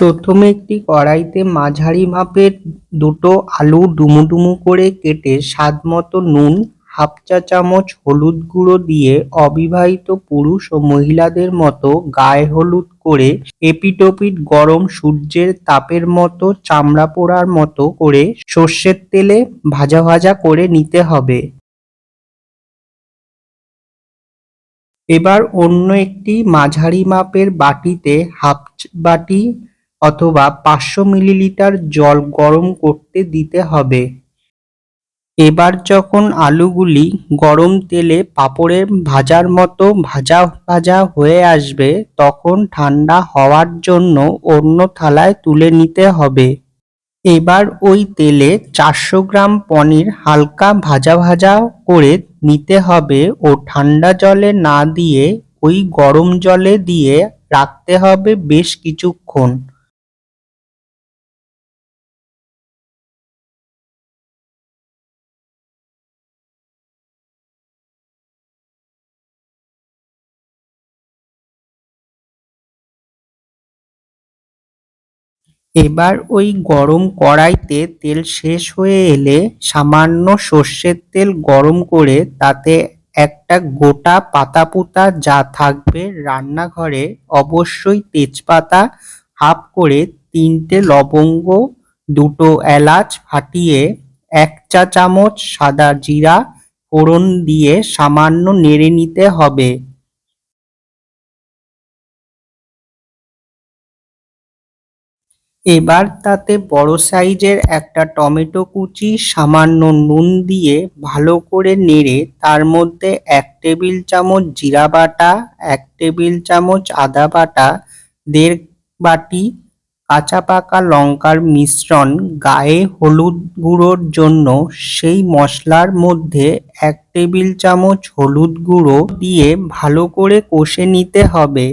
প্রথমে একটি কড়াইতে মাঝারি মাপের দুটো আলু ডুমো ডুমো করে কেটে স্বাদ মতো নুন, হাফ চা চামচ হলুদ গুঁড়ো দিয়ে অবিবাহিত পুরুষ ও মহিলাদের মতো গায়ে হলুদ করে এপিট-ওপিট গরম সূর্যের তাপের মতো চামড়া পোড়ার মতো করে সর্ষের তেলে ভাজা ভাজা করে নিতে হবে। এবার অন্য একটি মাঝারি মাপের বাটিতে হাফ বাটি অথবা পাঁচশো মিলিলিটার জল গরম করতে দিতে হবে। এবার যখন আলুগুলি গরম তেলে পাঁপড়ের ভাজার মতো ভাজা ভাজা হয়ে আসবে, তখন ঠান্ডা হওয়ার জন্য অন্য থালায় তুলে নিতে হবে। এবার ওই তেলে চারশো গ্রাম পনির হালকা ভাজা ভাজা করে নিতে হবে ও ঠান্ডা জলে না দিয়ে ওই গরম জলে দিয়ে রাখতে হবে বেশ কিছুক্ষণ। এবার ওই গরম কড়াইতে তেল শেষ হয়ে এলে সামান্য সর্ষের তেল গরম করে তাতে একটা গোটা পাতাপোতা যা থাকবে রান্নাঘরে অবশ্যই তেজপাতা হাফ করে তিনটে লবঙ্গ, দুটো এলাচ ফাটিয়ে এক চা চামচ সাদা জিরা ফোড়ন দিয়ে সামান্য নেড়ে নিতে হবে। এবার তাতে বড় সাইজের একটা টমেটো কুচি, সামান্য নুন দিয়ে ভালো করে নেড়ে তার মধ্যে এক টেবিল চামচ জিরা বাটা, এক টেবিল চামচ আদা বাটা, দেড় বাটি কাঁচা পাকা লঙ্কার মিশ্রণ, গায়ে হলুদ গুঁড়োর জন্য সেই মশলার মধ্যে এক টেবিল চামচ হলুদ গুঁড়ো দিয়ে ভালো করে কষে নিতে হবে।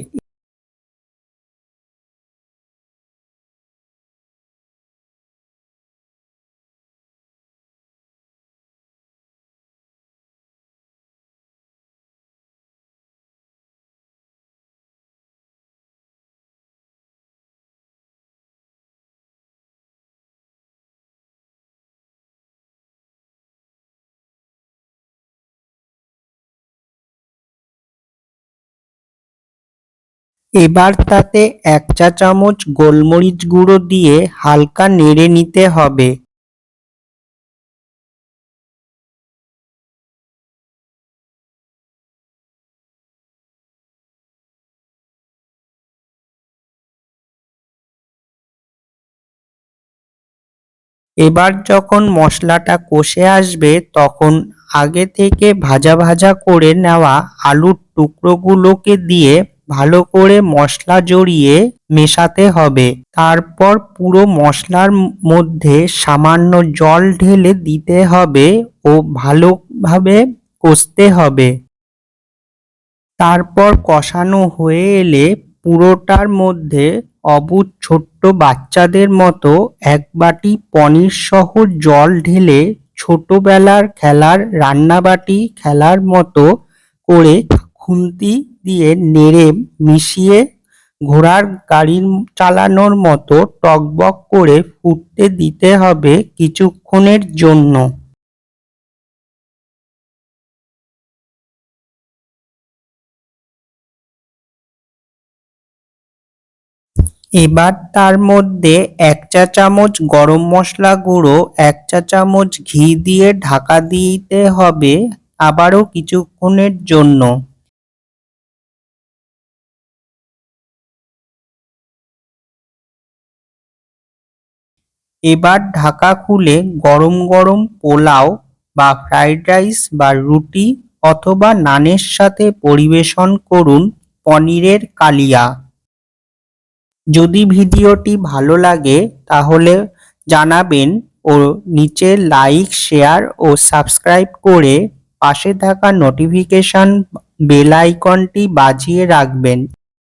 এবার তাতে এক চা চামচ গোলমরিচ গুঁড়ো দিয়ে হালকা নেড়ে নিতে হবে। এবার যখন মশলাটা কষে আসবে, তখন আগে থেকে ভাজা ভাজা করে নেওয়া আলুর টুকরোগুলোকে দিয়ে ভালো করে মশলা জড়িয়ে মেশাতে হবে। তারপর পুরো মশলার মধ্যে সামান্য জল ঢেলে দিতে হবে ও ভালোভাবে কষতে হবে। তারপর কষানো হয়ে এলে পুরোটার মধ্যে অবুঝ ছোট্ট বাচ্চাদের মতো এক বাটি পনির সহ জল ঢেলে ছোটবেলার খেলার রান্নাবাটি খেলার মতো করে খুন্তি দিয়ে নেড়ে মিশিয়ে ঘোড়ার গাড়ি চালানোর মতো টকবক করে ফুটতে দিতে হবে কিছুক্ষণের জন্য। এবার তার মধ্যে এক চা চামচ গরম মশলা গুঁড়ো, এক চা চামচ ঘি দিয়ে ঢাকা দিতে হবে আবারও কিছুক্ষণের জন্য। এবার ঢাকা খুলে গরম গরম পোলাও বা ফ্রাইড রাইস বা রুটি অথবা নানের সাথে পরিবেশন করুন পনিরের কালিয়া। যদি ভিডিওটি ভালো লাগে তাহলে জানাবেন ও নিচে লাইক, শেয়ার ও সাবস্ক্রাইব করে পাশে থাকা নোটিফিকেশন বেল আইকনটি বাজিয়ে রাখবেন।